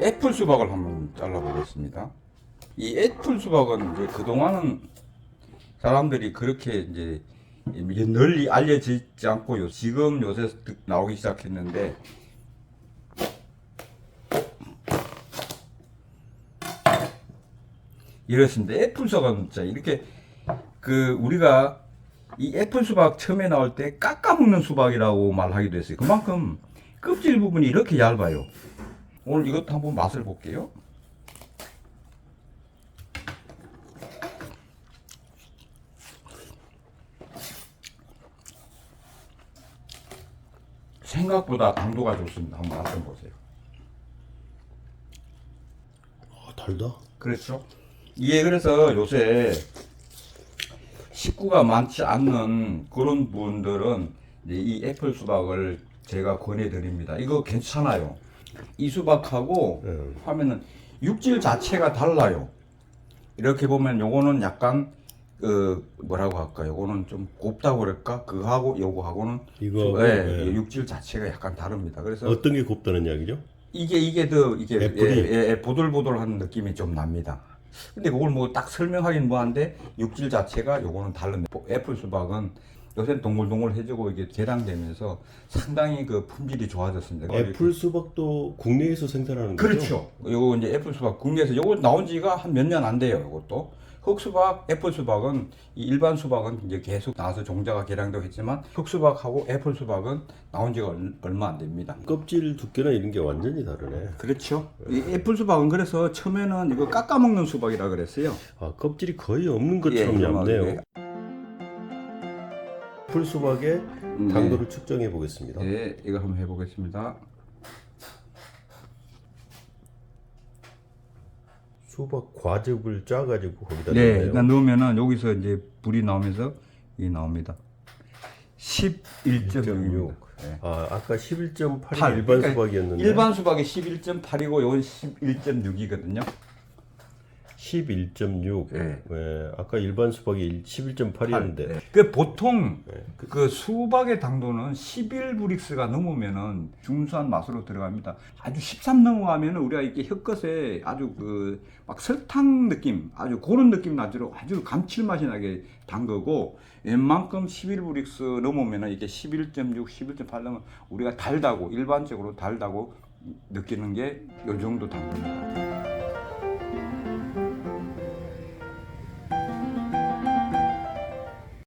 애플 수박을 한번 잘라보겠습니다. 이 애플 수박은 이제 그동안은 사람들이 그렇게 이제 널리 알려지지 않고 요. 지금 요새 나오기 시작했는데 이렇습니다. 애플 수박은 진짜 이렇게 그 우리가 이 애플 수박 처음에 나올 때 깎아 먹는 수박이라고 말하기도 했어요. 그만큼 껍질 부분이 이렇게 얇아요. 오늘 이것도 한번 맛을 볼게요. 생각보다 당도가 좋습니다. 한번 맛좀 보세요. 아, 달다. 그렇죠. 이게 그래서 요새 식구가 많지 않는 그런 분들은 이 애플 수박을 제가 권해드립니다. 이거 괜찮아요. 이 수박하고 네. 하면은 육질 자체가 달라요. 이렇게 보면 요거는 약간 그 뭐라고 할까? 요거는 좀 곱다고 그럴까? 그거하고 요거하고는 이거 예, 네. 육질 자체가 약간 다릅니다. 그래서 어떤 게 곱다는 이야기죠? 이게 이게 더 이게 애플이? 예, 예, 예, 보들보들한 느낌이 좀 납니다. 근데 그걸 뭐 딱 설명하긴 뭐한데 육질 자체가 요거는 다른 애플 수박은 요새 동글동글해지고 이게 개량되면서 상당히 그 품질이 좋아졌습니다. 애플 수박도 국내에서 생산하는 거죠? 그렇죠. 요거 이제 애플 수박 국내에서 요거 나온 지가 한 몇 년 안 돼요. 요것도 흑수박, 애플 수박은 이 일반 수박은 이제 계속 나와서 종자가 개량되고 했지만 흑수박하고 애플 수박은 나온 지가 얼- 얼마 안 됩니다. 껍질 두께나 이런 게 완전히 다르네. 그렇죠. 이 애플 수박은 그래서 처음에는 이거 깎아 먹는 수박이라 그랬어요. 아 껍질이 거의 없는 것처럼 예, 얇네요. 예. 애플 수박의 네. 당도를 측정해 보겠습니다. 네, 이거 한번 해보겠습니다. 수박 과즙을 짜가지고 거기다 네, 넣네요. 일단 넣으면은 여기서 이제 불이 나오면서 이 나옵니다. 11.6. 네. 아 아까 11.8이 팔. 일반 그러니까 수박이었는데 일반 수박이 11.8이고 이건 11.6이거든요. 11.6. 네. 예, 아까 일반 수박이 11.8이었는데 그 보통 네. 그 수박의 당도는 11 브릭스가 넘으면은 중수한 맛으로 들어갑니다. 아주 13 넘어가면은 우리가 이렇게 혀끝에 아주 그 막 설탕 느낌, 아주 그런 느낌 나도록 아주 감칠맛이 나게 단 거고 웬만큼 11 브릭스 넘으면은 이게 11.6, 11.8 넘으면 우리가 달다고 일반적으로 달다고 느끼는 게 요 정도 당도입니다.